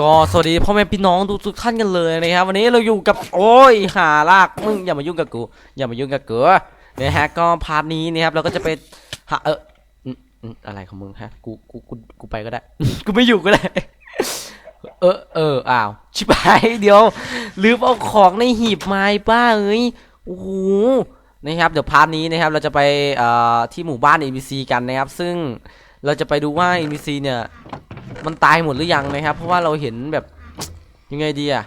ก็สวัสดีพ่อแม่พี่น้องทุกทุกท่านกันเลยนะครับวันนี้เราอยู่กับโอ้ยหาลากมึงอย่ามายุ่งกับกูอย่ามายุ่งกับกูนะฮะก็พาร์ทนี้นะครับเราก็จะไปหาเอออะไรของมึงฮะกูกูกูกูไปก็ได้ กูไม่อยู่ก็ได้ เออเอออ้าวชิบหายเดี๋ยวลืมเอาของในหีบไม้ป้าเอ้ยโอ้โหนะครับเดี๋ยวพาร์ทนี้นะครับเราจะไปเอ่อที่หมู่บ้าน NPC กันนะครับ ซึ่งเราจะไปดูว่า NPC เนี่ย มันตายหมดหรือยังนะครับ เพราะว่าเราเห็นแบบยังไงดีอะ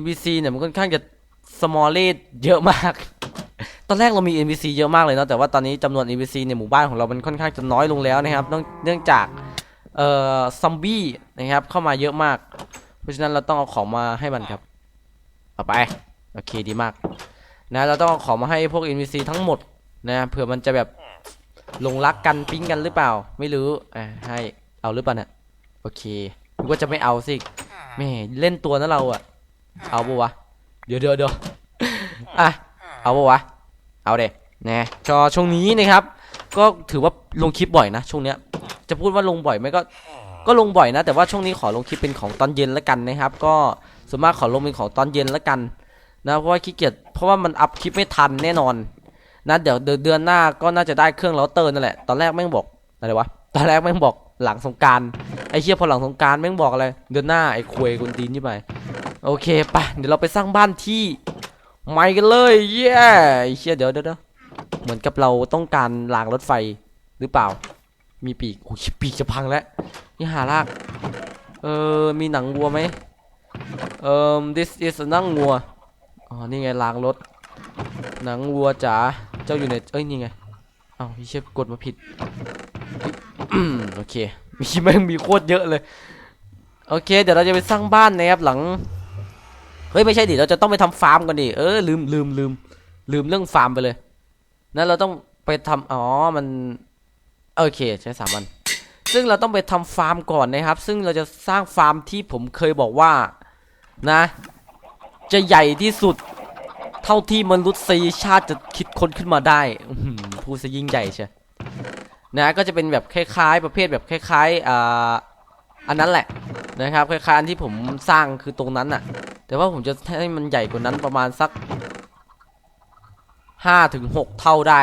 NPC เนี่ยมันค่อนข้างจะ small เลดเยอะมาก ตอนแรกเรามี NPC เยอะมากเลยเนาะแต่ว่าตอนนี้จำนวน NPC ในหมู่บ้านของเรามันค่อนข้างจะน้อยลงแล้วนะครับเนื่องจากเอ่อซอมบี้นะครับเข้ามาเยอะมาก เพราะฉะนั้นเราต้องเอาของมาให้มันครับเอาไปโอเคดีมาก นะเราต้องเอาของมาให้พวก NPC ทั้งหมดนะเผื่อมันจะแบบลงรักกันปิ๊งกันหรือเปล่า ไม่รู้อ่าให้เอาหรือเปล่าเนี่ย โอเคกูก็จะไม่เอาสิแม่เล่นตัวนะเราอะเอาปะวะ เดี๋ยวเดี๋ยวเดี๋ยวอะ เอาปะวะ เอาเด็นะจอช่วงนี้นะครับ ก็ถือว่าลงคลิปบ่อยนะ ช่วงเนี้ย จะพูดว่าลงบ่อยไหมก็ ก็ลงบ่อยนะ แต่ว่าช่วงนี้ขอลงคลิปเป็นของตอนเย็นแล้วกันนะครับ ก็ส่วนมากขอลงเป็นของตอนเย็นแล้วกันนะเพราะว่าขี้เกียจเพราะว่ามันอัพคลิปไม่ทันแน่นอนนะเดี๋ยวเดือนเดือนหน้าก็น่าจะได้เครื่องเราเตอร์นั่นแหละ ตอนแรกแม่งบอกอะไรวะ ตอนแรกแม่งบอกหลังสงกราร ไอ้เชี่ยพอหลังสงกรารแม่งบอกอะไร เดือนหน้าไอ้ควยกุนตีนยี่ไป โอเคไปเดี๋ยวเราไปสร้างบ้านที่ใหม่กันเลยเย้ไอ้เชี่ยเดี๋ยวเดี๋ยวเหมือนกับเราต้องการรางรถไฟหรือเปล่า มีปีกโอ้ยปีกจะพังแล้วนี่หารากเออมีหนังวัวไหมเอ่อ this is นั่งวัวอ๋อนี่ไงรางรถ หนังวัวจ๋าเจ้าอยู่ในเอ้ยนี่ไงเอ้าพี่เชี่ยกดมาผิดโอเค มีแม่งมีโคตรเยอะเลย โอเค เดี๋ยวเราจะไปสร้างบ้านนะครับหลัง เฮ้ยไม่ใช่ดิ เราจะต้องไปทำฟาร์มกันดิ เออลืมลืมลืมลืมเรื่องฟาร์มไปเลย นั้นเราต้องไปทำอ๋อ มัน โอเคใช้สามวัน ซึ่งเราต้องไปทำฟาร์มก่อนนะครับ ซึ่งเราจะสร้างฟาร์มที่ผมเคยบอกว่า นะ จะใหญ่ที่สุดเท่าที่มนุษยชาติจะคิดค้นขึ้นมาได้พูดซะยิ่งใหญ่เชียว นะก็จะเป็นแบบคล้ายๆ ประเภทแบบคล้ายๆอ่าอันนั้นแหละนะครับคล้ายๆอันที่ผมสร้างคือตรงนั้นน่ะ แต่ว่าผมจะให้มันใหญ่กว่านั้นประมาณสักห้าถึงหกเท่าได้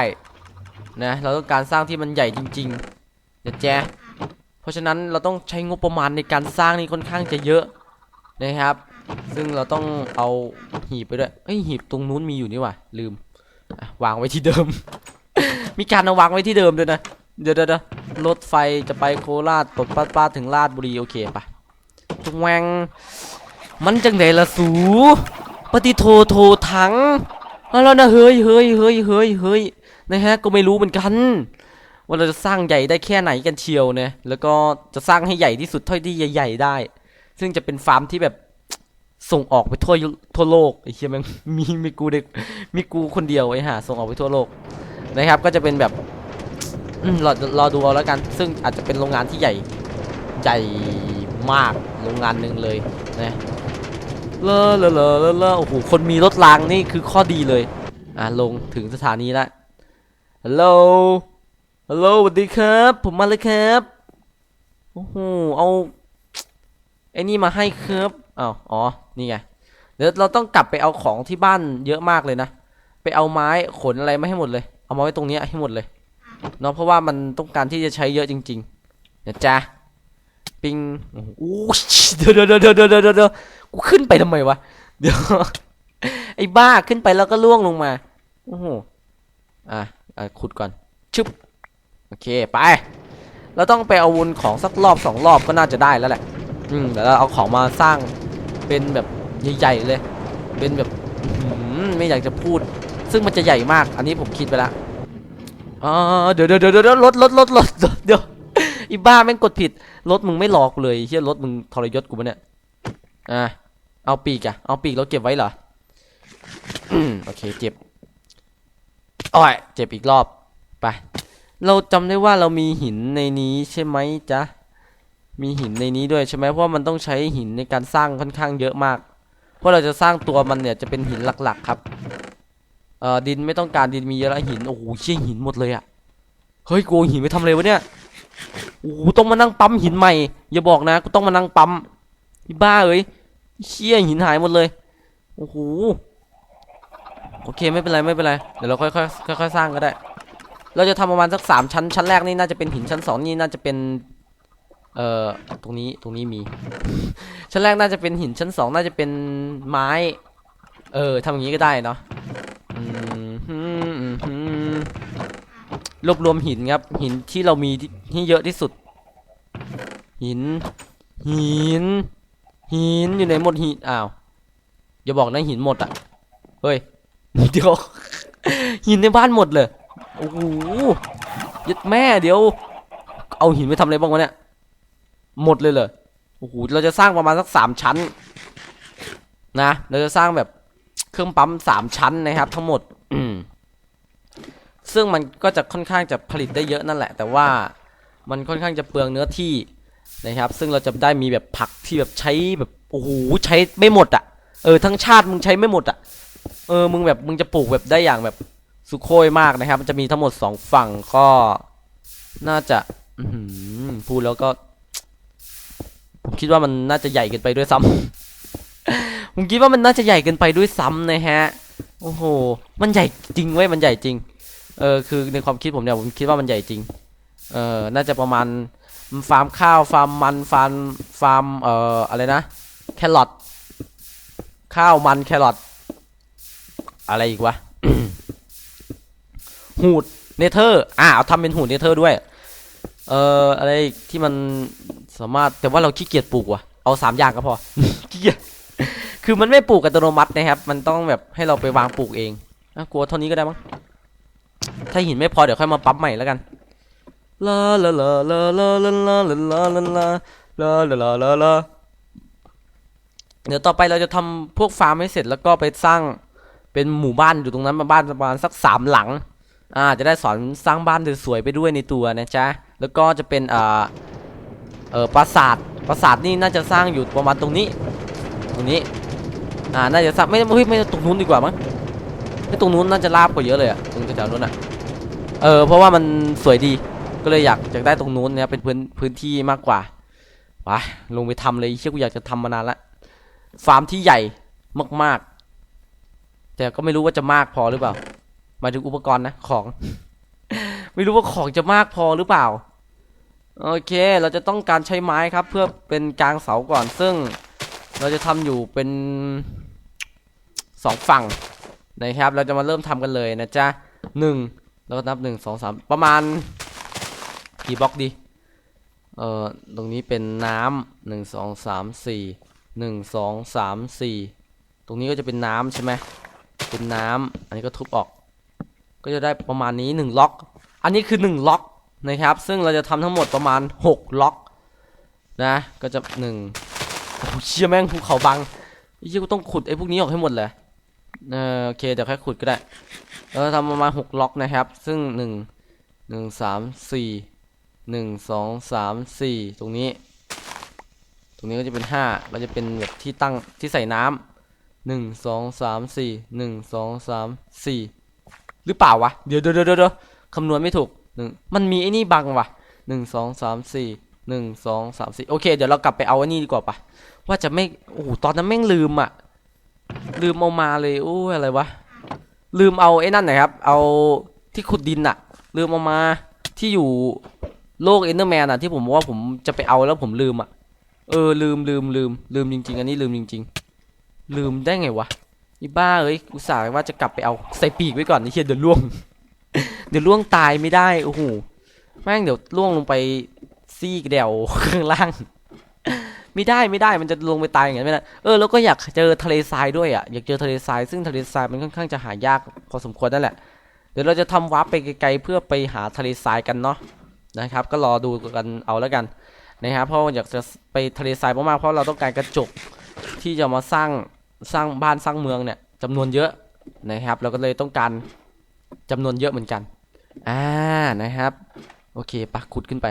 นะเราต้องการสร้างที่มันใหญ่จริงๆนะแจ๊เพราะฉะนั้นเราต้องใช้งบประมาณในการสร้างนี่ค่อนข้างจะเยอะนะครับ ซึ่งเราต้องเอาหีบไปด้วยเอ้ยหีบตรงนู้นมีอยู่นี่หว่าลืมวางไว้ที่เดิม มีการเอาวางไว้ที่เดิมด้วยนะ เดี๋ยวเดี๋ยวเดี๋ยวรถไฟจะไปโคราชตดป้าป้าถึงราชบุรีโอเคปะจงแวงมันจังไดละสูปฏิโทโทถังอาแล้วนะเฮ้ยเฮ้ยเฮ้ยเฮ้ยเฮ้ยนะฮะก็ไม่รู้เหมือนกันว่าเราจะสร้างใหญ่ได้แค่ไหนกันเชียวเนี่ยแล้วก็จะสร้างให้ใหญ่ที่สุดเท่าที่ใหญ่ๆได้ ซึ่งจะเป็นฟาร์มที่แบบส่งออกไปทั่วทั่วโลกไอ้เหี้ยมันมีมีกูเด็กมีกูคนเดียวไอ้ห่าส่งออกไปทั่วโลกนะครับ ก็จะเป็นแบบ อืมรอรอดูเอาแล้วกัน ซึ่งอาจจะเป็นโรงงานที่ใหญ่ใหญ่มากโรงงานหนึ่งเลยนะเลอะเลอะเลอะเลอโอ้โหคนมีรถรางนี่คือข้อดีเลย อะลงถึงสถานีแล้วฮัลโหลฮัลโหลสวัสดีครับ ผมมาเลยครับโอ้โหเอาไอ้นี่มาให้ครับอ้าวอ๋อนี่ไงเดี๋ยวเราต้องกลับไปเอาของที่บ้านเยอะมากเลยนะ ไปเอาไม้ขนอะไรมาให้หมดเลย เอามาไว้ตรงนี้ให้หมดเลย เนาะเพราะว่ามันต้องการที่จะใช้เยอะจริงๆนะจ๊ะปิงโอ้เดี๋ยวเดี๋ยวเดี๋ยวเดี๋ยวเดเดเดกูขึ้นไปทำไมวะเดี๋ยวไอ้บ้าขึ้นไปแล้วก็ล่วงลงมาโอ้โหอะอะขุดก่อนชึบโอเคไปเราต้องไปเอาวนของสักรอบสองรอบก็น่าจะได้แล้วแหละอืมเดี๋ยวเราเอาของมาสร้างเป็นแบบใหญ่ๆเลย เป็นแบบอืไม่อยากจะพูด ซึ่งมันจะใหญ่มาก อันนี้ผมคิดไปแล้ว อ่าเดี๋ยวเดี๋ยวเดี๋ยวรถรถรถรถเดี๋ยวอีบ้าแม่งกดผิดรถมึงไม่หลอกเลยเฮียรถมึงทรยศกูปะเนี่ยอ่าเอาปีกอะเอาปีกเราเก็บไว้เหรอโอเคเจ็บอ้อยเจ็บอีกรอบไปเราจำได้ว่าเรามีหินในนี้ใช่ไหมจ๊ะมีหินในนี้ด้วยใช่ไหมเพราะมันต้องใช้หินในการสร้างค่อนข้างเยอะมาก เพราะเราจะสร้างตัวมันเนี่ยจะเป็นหินหลักๆ ครับ เอ่อดินไม่ต้องการดินมีเยอะแล้วหินโอ้โหเชี่ยหินหมดเลยอะเฮ้ยกูหินไปทำอะไรวะเนี่ยโอ้โหต้องมานั่งปั๊มหินใหม่อย่าบอกนะกูต้องมานั่งปั๊มบ้าเอ้ยเชี่ยหินหายหมดเลยโอ้โหโอเคไม่เป็นไรไม่เป็นไรเดี๋ยวเราค่อยๆค่อยๆสร้างก็ได้ เราจะทำประมาณสักสามชั้นชั้นแรกนี่น่าจะเป็นหินชั้นสองนี่น่าจะเป็นเอ่อตรงนี้ตรงนี้มี ชั้นแรกน่าจะเป็นหินชั้นสองน่าจะเป็นไม้ เออทำอย่างนี้ก็ได้เนาะอืมฮึ่มอืมฮึ่ม รวบรวมหินครับ หินที่เรามีที่เยอะที่สุด หิน หิน หินอยู่ไหนหมดหินอ้าวอย่าบอกนะหินหมดอะเฮ้ยเดี๋ยวหินในบ้านหมดเลยโอ้โหยัดแม่เดี๋ยว เอาหินไปทำอะไรบ้างวะเนี่ยหมดเลยเหรอโอ้โหเราจะสร้างประมาณสักสามชั้น นะ เราจะสร้างแบบ เครื่องปั๊มสามชั้นนะครับ ทั้งหมดอืซึ่งมันก็จะค่อนข้างจะผลิตได้เยอะนั่นแหละ แต่ว่ามันค่อนข้างจะเปลืองเนื้อที่นะครับ ซึ่งเราจะได้มีแบบผักที่แบบใช้แบบโอ้โหใช้ไม่หมดอะ่ะเออทั้งชาติมึงใช้ไม่หมดอะ่ะเออมึงแบบมึงจะปลูกแบบได้อย่างแบบสุโคยมากนะครับ มันจะมีทั้งหมดสองฝั่งก็น่าจะพูดแล้วก็ ผมคิดว่ามันน่าจะใหญ่เกินไปด้วยซ้ำ ผมคิดว่ามันน่าจะใหญ่เกินไปด้วยซ้ำนะฮะ โอ้โห มันใหญ่จริงเว้ย มันใหญ่จริง เออ คือในความคิดผมเนี่ย ผมคิดว่ามันใหญ่จริง เออ น่าจะประมาณฟาร์มข้าว ฟาร์มมัน ฟาร์ม ฟาร์ม เอ่อ อะไรนะ แครอท ข้าวมันแครอท อะไรอีกวะ หูด เนเธอร์ อ่าเอาทำเป็นหูดเนเธอร์ด้วย เอ่อ อะไรที่มันสามารถ แต่ว่าเราขี้เกียจปลูกว่ะ เอาสามอย่างก็พอ ขี้เกียจ คือมันไม่ปลูกอัตโนมัตินะครับ มันต้องแบบให้เราไปวางปลูกเองอะกลัวเท่านี้ก็ได้มั้ง ถ้าหินไม่พอเดี๋ยวค่อยมาปั๊มใหม่แล้วกันลาลาลาลาลาลาลาลาลาลาลาลาลาลาลาลาเดี๋ยวต่อไปเราจะทำพวกฟาร์มให้เสร็จแล้วก็ไปสร้างเป็นหมู่บ้านอยู่ตรงนั้นมาบ้านประมาณสักสามหลัง อ่า จะได้สอนสร้างบ้านสวยๆไปด้วยในตัวนะจ๊ะ แล้วก็จะเป็นอ่าเออปราสาทปราสาทนี่น่าจะสร้างอยู่ประมาณตรงนี้ ตรงนี้ อ่าน่าจะสร้างไม่ไม่ไม่ตรงนู้นดีกว่ามั้งไม่ตรงนู้นน่าจะราบกว่าเยอะเลยอะตรงแถวๆนู้นอะเออเพราะว่ามันสวยดีก็เลยอยากอยากได้ตรงนู้นเนี่ยเป็นพื้นพื้นที่มากกว่าไปลงไปทำเลยเชื่อกูอยากจะทำมานานละฟาร์มที่ใหญ่มากๆ แต่ก็ไม่รู้ว่าจะมากพอหรือเปล่าหมายถึงอุปกรณ์นะของ ไม่รู้ว่าของจะมากพอหรือเปล่า โอเค เราจะต้องการใช้ไม้ครับ เพื่อเป็นกลางเสาก่อนซึ่ง เราจะทำอยู่เป็นสองฝั่งนะครับ เราจะมาเริ่มทำกันเลยนะจ๊ะหนึ่งแล้วก็นับหนึ่งสองสามประมาณกี่บล็อกดีเอ่อตรงนี้เป็นน้ำหนึ่งสองสามสี่หนึ่งสองสามสี่ตรงนี้ก็จะเป็นน้ำใช่ไหมเป็นน้ำอันนี้ก็ทุบออก ก็จะได้ประมาณนี้1ล็อก อันนี้คือ1ล็อกนะครับ ซึ่งเราจะทำทั้งหมดประมาณ6ล็อกนะ ก็จะ1 โอ้โหเชี่ยแม่งภูเขาบังไอ้เชี่ยกูต้องขุดไอ้พวกนี้ออกให้หมดเลยเออโอเคเดี๋ยวแค่ขุดก็ได้เราทำประมาณ6ล็อกนะครับ ซึ่ง1 1 3 4 1 2 3 4ตรงนี้ ตรงนี้ก็จะเป็น5ก็จะเป็นแบบที่ตั้งที่ใส่น้ำหนึ่งสองสามสี่หนึ่งสองสามสี่หรือเปล่าวะ เดี๋ยวเดี๋ยวเดี๋ยวเดี๋ยวคำนวณไม่ถูกหนึ่งมันมีไอ้นี่บังวะหนึ่งสองสามสี่ หนึ่งสองสามสี่โอเค เดี๋ยวเรากลับไปเอาอ้นี่ดีกว่าปะว่าจะไม่โอ้โหตอนนั้นแม่งลืมอะลืมเอามาเลยโอ้อะไรวะลืมเอาไอ้นั่นน่อยครับ เอาที่ขุดดินอะลืมเอามาที่อยู่โลกเอนเดอร์แมนอะที่ผมบอกว่าผมจะไปเอาแล้วผมลืมอะเออลืมลืมลืมลืมจริง ๆ อันนี้ลืมจริง ๆ ลืมได้ไงวะอีบ้าเอ้ยอุตส่าห์ว่าจะกลับไปเอาใส่ปีกไว้ก่อนไอ้เหี้ยเดี๋ยวล่วง เดี๋ยวล่วงตายไม่ได้โอ้โหแม่งเดี๋ยวล่วงลงไป ซี่เดี่ยวข้างล่าง ไม่ได้ไม่ได้มันจะลงไปตายอย่างนั้นไม่ได้เออแล้วก็อยากเจอทะเลทรายด้วยอะอยากเจอทะเลทรายซึ่งทะเลทรายมันค่อนข้างจะหายากพอสมควรนั่นแหละเดี๋ยวเราจะทำวาร์ปไปไกลๆเพื่อไปหาทะเลทรายกันเนาะนะครับ ก็รอดูกันเอาแล้วกันนะครับเพราะอยากจะไปทะเลทรายมากๆเพราะเราต้องการกระจกที่จะมาสร้างสร้างบ้านสร้างเมืองเนี่ยจำนวนเยอะนะครับ เราก็เลยต้องการจำนวนเยอะเหมือนกันอ่านะครับ โอเคปะขุดขึ้นไป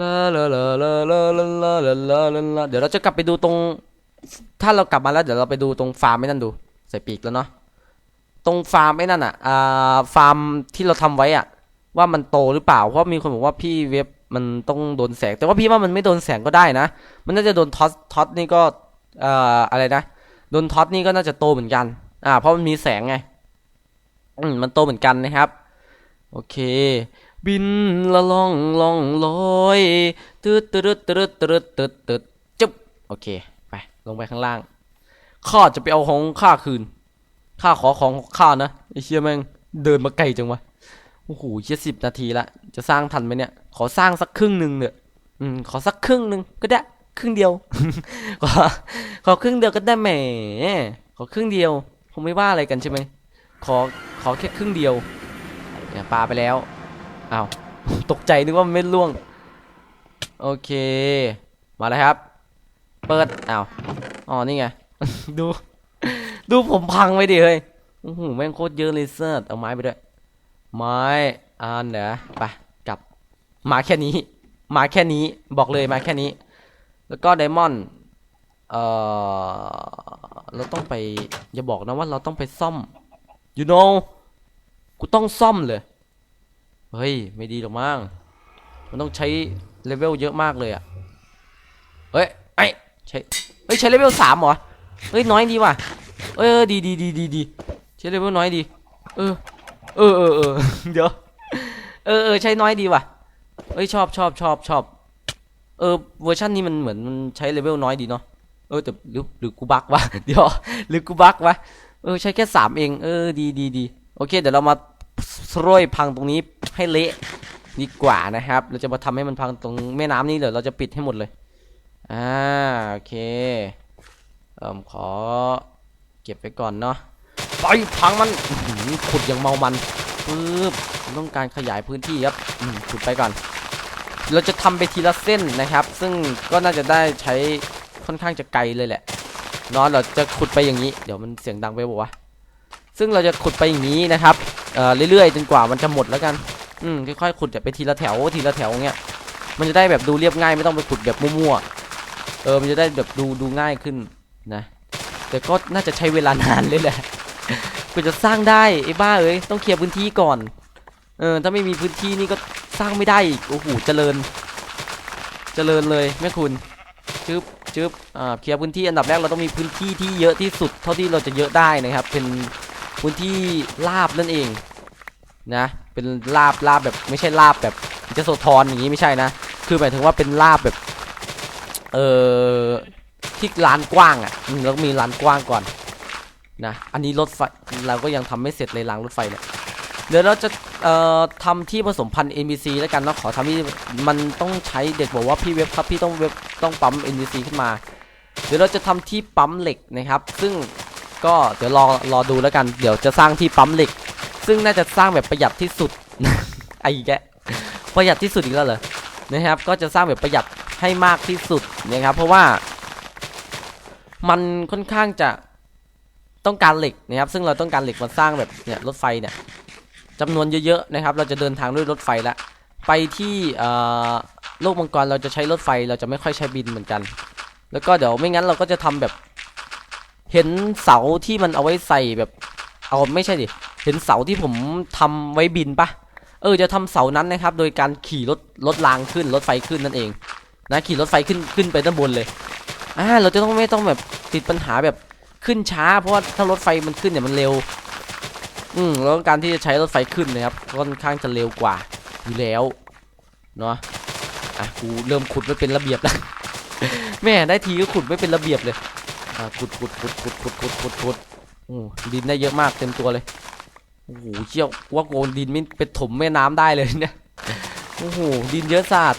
ลาลาลาลาลาลาลาลาลาลาลาเดี๋ยวเราจะกลับไปดูตรง ถ้าเรากลับมาแล้วเดี๋ยวเราไปดูตรงฟาร์มไอ้นั่นดู ใส่ปีกแล้วเนาะตรงฟาร์มไอ้นั่นอะอ่าฟาร์มที่เราทำไว้อะ ว่ามันโตหรือเปล่าเพราะมีคนบอกว่าพี่เว็บมันต้องโดนแสง แต่ว่าพี่ว่ามันไม่โดนแสงก็ได้นะ มันน่าจะโดนท็อตท็อตนี่ก็เอ่ออะไรนะโดนท็อตนี่ก็น่าจะโตเหมือนกัน อ่า เพราะมันมีแสงไงอืมมันโตเหมือนกันนะครับ โอเค บินละล่องล่องลอยตืดตืดตืดตืดตืดตืดจุ๊บโอเคไปลงไปข้างล่างข้าจะไปเอาของข้าคืนข้าขอของข้านะไอ้เชี่ยแม่งเดินมาไกลจังวะโอ้โหเชี่ยสิบนาทีละจะสร้างทันไหมเนี่ย ขอสร้างสักครึ่งหนึ่งเนี่ยอืมขอสักครึ่งหนึ่งก็ได้ครึ่งเดียวขอขอครึ่งเดียวก็ได้แหมขอครึ่งเดียวคงไม่ว่าอะไรกันใช่ไหมขอขอแค่ครึ่งเดียวเนี่ยปลาไปแล้ว อ้าวตกใจนึกว่าเมันไม่ล่วง โอเค มาเลยครับ เปิดอ้าวอ๋อนี่ไง ดู ดูผมพังไปดิเฮ้ยโอ้โหแม่งโคตรเยอะเลยเซิร์เอาไม้ไปด้วย ไม้อันเดี๋ยวไปกลับ มาแค่นี้ มาแค่นี้บอกเลยมาแค่นี้ แล้วก็ไดมอนด์เอ่อเราต้องไป อย่าบอกนะว่าเราต้องไปซ่อม you know กูต้องซ่อมเลย เฮ้ย ไม่ดีหรอกมั้งมันต้องใช้เลเวลเยอะมากเลยอะเฮ้ยไอ้ใช้เฮ้ยใช้เลเวลสามเหรอ เฮ้ยน้อยดีว่ะ เออดีดีดีดีดีใช้เลเวลน้อยดี เออ เออเออเออเดี๋ยว เออเออใช้น้อยดีว่ะเอ้ยชอบชอบชอบชอบ เออเวอร์ชันนี้มันเหมือนมันใช้เลเวลน้อยดีเนาะ เออแต่หรือหรือกูบักวะ เดี๋ยวหรือกูบักวะ เออใช้แค่สามเอง เออดีดีดีโอเคเดี๋ยวเรามาสโรยพังตรงนี้ ให้เละดีกว่านะครับ เราจะมาทำให้มันพังตรงแม่น้ำนี้เดี๋ยวเราจะปิดให้หมดเลย อ่าโอเคเอ่มขอเก็บไว้ก่อนเนาะไปพังมันขุดอย่างเมามันปึ๊บต้องการขยายพื้นที่ครับขุดไปก่อน เราจะทำไปทีละเส้นนะครับ ซึ่งก็น่าจะได้ใช้ค่อนข้างจะไกลเลยแหละนาะเราจะขุดไปอย่างนี้ เดี๋ยวมันเสียงดังไปบอกว่าซึ่งเราจะขุดไปอย่างนี้นะครับเอ่อเรื่อยๆจนกว่ามันจะหมดแล้วกัน อืมค่อยๆขุดแบบไปทีละแถวทีละแถวเงี้ยมันจะได้แบบดูเรียบง่ายไม่ต้องไปขุดแบบมั่วๆเออมันจะได้แบบดูดูง่ายขึ้นนะ แต่ก็น่าจะใช้เวลานานเลยแหละกว่าจะสร้างได้ไอ้บ้าเอ้ยต้องเคลียร์พื้นที่ก่อนเออถ้าไม่มีพื้นที่นี่ก็สร้างไม่ได้อีกโอ้โหเจริญ เจริญเลยแม่คุณจึ๊บจึ๊บอ่าเคลียร์พื้นที่อันดับแรกเราต้องมีพื้นที่ที่เยอะที่สุด เท่าที่เราจะเยอะได้นะครับ เป็นพื้นที่ราบนั่นเอง นะ เป็นราบราบแบบไม่ใช่ราบแบบจะโสธรอย่างนี้ไม่ใช่นะ คือหมายถึงว่าเป็นราบแบบ เออที่ลานกว้างอะแล้วมีลานกว้างก่อนนะ อันนี้รถไฟเราก็ยังทำไม่เสร็จเลยรางรถไฟเนี่ย เดี๋ยวเราจะเอ่อทำที่ผสมพันธุ์ NPC แล้วกันเนาะขอทำที่มันต้องใช้เด็กบอกว่าพี่เว็บครับพี่ต้องเว็บต้องปั๊ม NPC ขึ้นมา เดี๋ยวเราจะทำที่ปั๊มเหล็กนะครับ ซึ่งก็เดี๋ยวรอรอดูแล้วกัน เดี๋ยวจะสร้างที่ปั๊มเหล็ก ซึ่งน่าจะสร้างแบบประหยัดที่สุด ไอ้แกประหยัดที่สุดอีกแล้วเหรอนะครับ ก็จะสร้างแบบประหยัดให้มากที่สุดนะครับ เพราะว่า มันค่อนข้างจะต้องการเหล็กนะครับ ซึ่งเราต้องการเหล็กมาสร้างแบบเนี่ยรถไฟเนี่ยจำนวนเยอะๆนะครับ เราจะเดินทางด้วยรถไฟละไปที่โลกมังกรเราจะใช้รถไฟเราจะไม่ค่อยใช้บินเหมือนกัน แล้วก็เดี๋ยวไม่งั้นเราก็จะทำแบบ เห็นเสาที่มันเอาไว้ใส่แบบเอาไม่ใช่ดิ เห็นเสาที่ผมทำไว้บินปะเออจะทำเสานั้นนะครับ โดยการขี่รถรถรางขึ้นรถไฟขึ้นนั่นเองนะขี่รถไฟขึ้นขึ้นไปด้านบนเลยอ่าเราจะต้องไม่ต้องแบบติดปัญหาแบบขึ้นช้า เพราะว่าถ้ารถไฟมันขึ้นเนี่ยมันเร็ว อืมแล้วการที่จะใช้รถไฟขึ้นนะครับค่อนข้างจะเร็วกว่าอยู่แล้วเนาะอะกูเริ่มขุดไม่เป็นระเบียบแล้วแม่ได้ทีก็ขุดไม่เป็นระเบียบเลยอ่าขุดขุดขุดขุดขุดขุดขุดขุดโอ้ดินได้เยอะมากเต็มตัวเลย โอ้โหเชี่ยวว่าโกนดินไม่เป็นถมแม่น้ำได้เลยเนี่ยโอ้โหดินเยอะสาด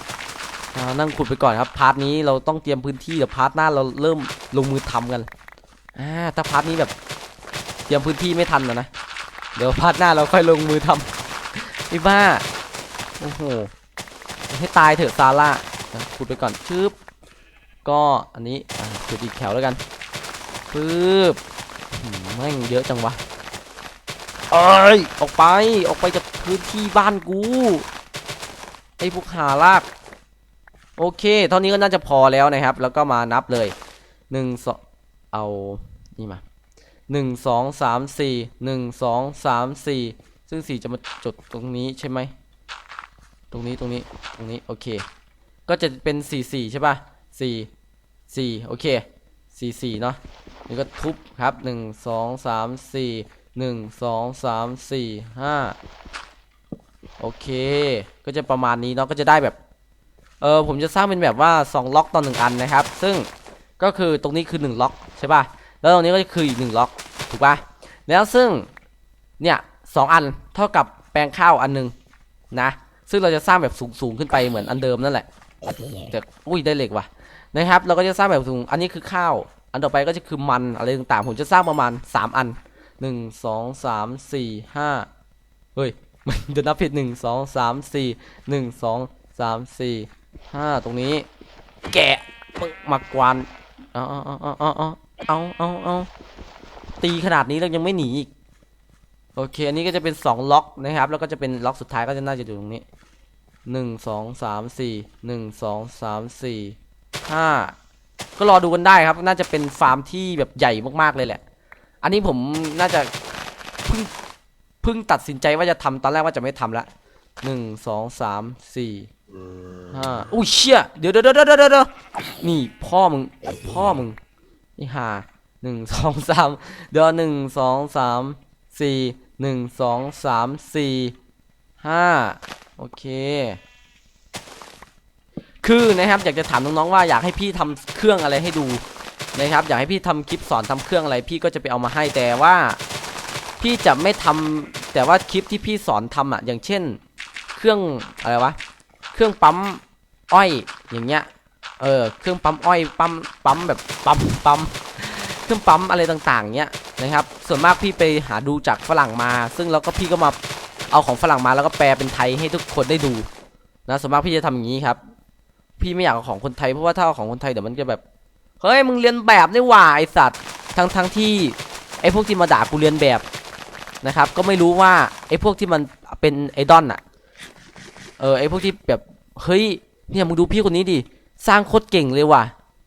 นั่งขุดไปก่อนครับพาร์ทนี้เราต้องเตรียมพื้นที่เดี๋ยวพาร์ทหน้าเราเริ่มลงมือทำกันอ่าถ้าพาร์ทนี้แบบเตรียมพื้นที่ไม่ทันนะนะเดี๋ยวพาร์ทหน้าเราค่อยลงมือทำไอ้บ้าโอ้โหให้ตายเถอะซาร่าขุดไปก่อนชึบก็อันนี้ขุดอีกแถวแล้วกันปึ๊บแม่งเยอะจังวะ เอ้ย ออกไป ออกไปจากพื้นที่บ้านกู ไอ้พวกหาลาก โอเค เท่านี้ก็น่าจะพอแล้วนะครับ แล้วก็มานับเลยหนึ่งสองเอา นี่มาหนึ่งสองสามสี่หนึ่งสองสามสี่ซึ่งสี่จะมาจดตรงนี้ใช่ไหม ตรงนี้ตรงนี้ตรงนี้ โอเค ก็จะเป็นสี่สี่ใช่ป่ะสี่สี่โอเคสี่สี่เนาะนี่ก็ทุบครับหนึ่งสองสามสี่ หนึ่งสองสามสี่ห้าโอเค ก็จะประมาณนี้เนาะก็จะได้แบบ เออผมจะสร้างเป็นแบบว่า2ล็อกต่อ1อันนะครับ ซึ่งก็คือตรงนี้คือ1ล็อกใช่ป่ะแล้วตรงนี้ก็คืออีก1ล็อกถูกป่ะแล้วซึ่งเนี่ยสองอันเท่ากับแปลงข้าวอันหนึงนะ ซึ่งเราจะสร้างแบบสูงๆขึ้นไปเหมือนอันเดิมนั่นแหละแต่อุ้ยได้เหล็กว่ะนะครับ เราก็จะสร้างแบบสูงอันนี้คือข้าว อันต่อไปก็จะคือมันอะไรต่างๆผมจะสร้างประมาณ 3 อัน 1 2 3 4 5เฮ้ยเดี๋ยวนับผิด1 2 3 4 1 2 3 4ห้าตรงนี้ แกะปึ๊กมากวานเอาเอาเอาเอาเอาเอาเอาเอาตีขนาดนี้แล้วยังไม่หนีอีกโอเค อันนี้ก็จะเป็นสองล็อกนะครับ แล้วก็จะเป็นล็อกสุดท้ายก็จะน่าจะอยู่ตรงนี้หนึ่งสองสามสี่หนึ่งสองสามสี่ห้าก็รอดูกันได้ครับ น่าจะเป็นฟาร์มที่แบบใหญ่มากๆเลยแหละ อันนี้ผมน่าจะเพิ่งเพิ่งตัดสินใจว่าจะทำตอนแรกว่าจะไม่ทำละหนึ่งสองสามสี่ห้าอุ้ยเชี่ยเดี๋ยวเดี๋ยวเดี๋ยวเดี๋ยวเดี๋ยวนี่พ่อมึงพ่อมึงนี่ห่าหนึ่งสองสามเดี๋ยวหนึ่งสองสามสี่หนึ่งสองสามสี่ห้าโอเค คือนะครับอยากจะถามน้องๆว่าอยากให้พี่ทำเครื่องอะไรให้ดู นะครับอยากให้พี่ทำคลิปสอนทำเครื่องอะไรพี่ก็จะไปเอามาให้แต่ว่า พี่จะไม่ทำแต่ว่าคลิปที่พี่สอนทำอะ อย่างเช่น เครื่องอะไรวะเครื่องปั๊มอ้อยอย่างเงี้ยเออเครื่องปั๊มอ้อยปั๊มปั๊มแบบปั๊มปั๊มเครื่องปั๊มอะไรต่างๆเงี้ยนะครับ ส่วนมากพี่ไปหาดูจากฝรั่งมา ซึ่งแล้วก็พี่ก็มาเอาของฝรั่งมาแล้วก็แปลเป็นไทยให้ทุกคนได้ดูนะส่วนมากพี่จะทำอย่างนี้ครับ พี่ไม่อยากเอาของคนไทยเพราะว่าถ้าเอาของคนไทยเดี๋ยวมันจะแบบ เฮ้ยมึงเรียนแบบนี่หว่าไอสัตว์ทั้งทั้งที่ไอพวกที่มาด่ากูเรียนแบบนะครับ ก็ไม่รู้ว่าไอพวกที่มันเป็นไอดอลอะเออไอพวกที่แบบเฮ้ยเนี่ยมึงดูพี่คนนี้ดิสร้างโคตรเก่งเลยว่ะ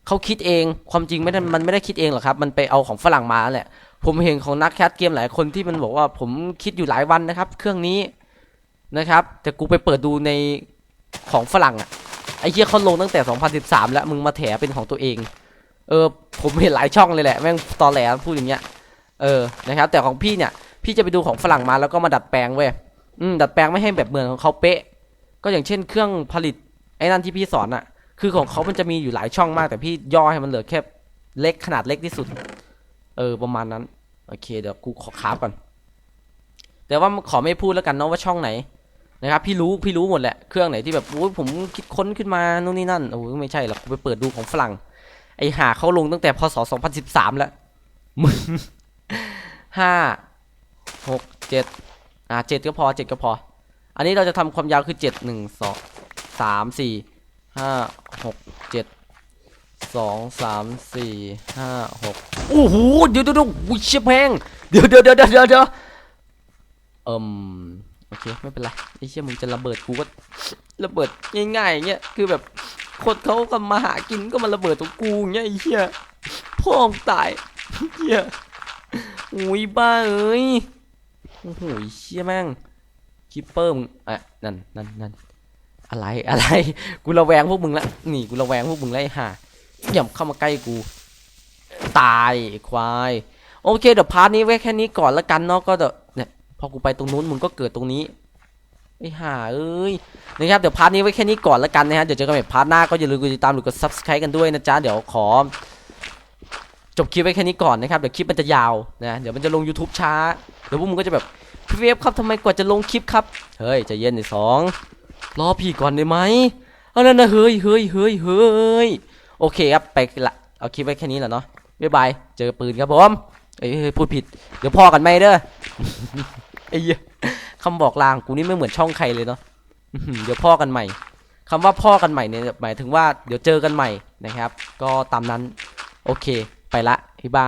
เขาคิดเองความจริงไม่ได้มันไม่ได้คิดเองหรอกครับ มันไปเอาของฝรั่งมาแหละ ผมเห็นของนักแคสเกมหลายคนที่มันบอกว่าผมคิดอยู่หลายวันนะครับ เครื่องนี้นะครับแต่กูไปเปิดดูในของฝรั่งอะไอ้เหี้ยเขาลงตั้งแต่ 2013 แล้วมึงมาแถเป็นของตัวเอง เออผมเห็นหลายช่องเลยแหละแม่งตอแหลพูดอย่างเงี้ยเออนะครับ แต่ของพี่เนี่ยพี่จะไปดูของฝรั่งมาแล้วก็มาดัดแปลงเว้ยอืมดัดแปลงไม่ให้แบบเหมือนของเขาเป๊ะ ก็อย่างเช่นเครื่องผลิตไอ้นั่นที่พี่สอนอะคือของเขามันจะมีอยู่หลายช่องมาก แต่พี่ย่อให้มันเหลือแค่เล็กขนาดเล็กที่สุด เออประมาณนั้นโอเคเดี๋ยวกูขอคาฟก่อนแต่ว่าขอไม่พูดแล้วกันเนาะว่าช่องไหนนะครับพี่รู้พี่รู้หมดแหละเครื่องไหนที่แบบโอ้ยผมคิดค้นขึ้นมานู่นนี่นั่นโอ้ยไม่ใช่หรอกไปเปิดดูของฝรั่ง ไอหาเขาลงตั้งแต่พศ2013แล้วมึงห้าหกเจ็ดอ่าเจ็ดก็พอเจ็ดก็พอ อันนี้เราจะทำความยาวคือเจ็ดหนึ่งสองสามสี่ห้าหกเจ็ดสองสามสี่ห้าหกโอ้โหเดี๋ยวเดี๋ยวเดี๋ยวเชี่ยแพงเดี๋ยวเดี๋ยวเดี๋ยวเดี๋ยวเดี๋ยวเอิ่มโอเคไม่เป็นไรไอ้เชี่ยมึงจะระเบิดกูก็ระเบิดง่ายๆอย่างเงี้ยคือแบบ คนเขาก็มาหากินก็มาระเบิดตรงกูอย่างเงี้ยไอ้เหี้ยพ่อมึงตายเหี้ยอุ้ยบ้าเอ้ยโอ้โหเชี่ยแม่งคิปเปอร์มึงอะนั่นนั่นนั่นอะไรอะไรกูระแวงพวกมึงละนี่กูระแวงพวกมึงละไอ้ห่าอย่าเข้ามาใกล้กู ตายควายโอเคเดี๋ยวพาร์ทนี้ไว้แค่นี้ก่อนละกันเนาะก็เดี๋ยวเนี่ยพอกูไปตรงนู้นมึงก็เกิดตรงนี้ ไอ้ห่าเอ้ยนะครับเดี๋ยวพาร์ทนี้ไว้แค่นี้ก่อนละกันนะฮะเดี๋ยวเจอกันใหม่พาร์ทหน้าก็อย่าลืมกดติดตามหรือกด subscribe กันด้วยนะจ๊ะเดี๋ยวขอ จบคลิปไว้แค่นี้ก่อนนะครับเดี๋ยวคลิปมันจะยาวนะเดี๋ยวมันจะลง YouTube ช้าเดี๋ยวพวกมึงก็จะแบบพี่เวฟครับทำไมกว่าจะลงคลิปครับเฮ้ยใจะเย็นหน่อยสองรอพี่ก่อนได้ไหมเอานั่นนะเฮ้ยเฮ้ยเฮ้ยเฮ้ยโอเคครับไปละเอาคลิปไว้แค่นี้แหละเนาะบ๊ายบายเจอปืนครับผมเอ้ยเฮ้ยพูดผิดเดี๋ยวพ่อกันไหมเด้อ ไอ้เหี้ยคำบอกลางกูนี่ไม่เหมือนช่องใครเลยเนาะเดี๋ยวพ่อกันใหม่คำว่าพ่อกันใหม่เนี่ยหมายถึงว่าเดี๋ยวเจอกันใหม่นะครับ ก็ตามนั้น โอเค ไปละพี่บ้า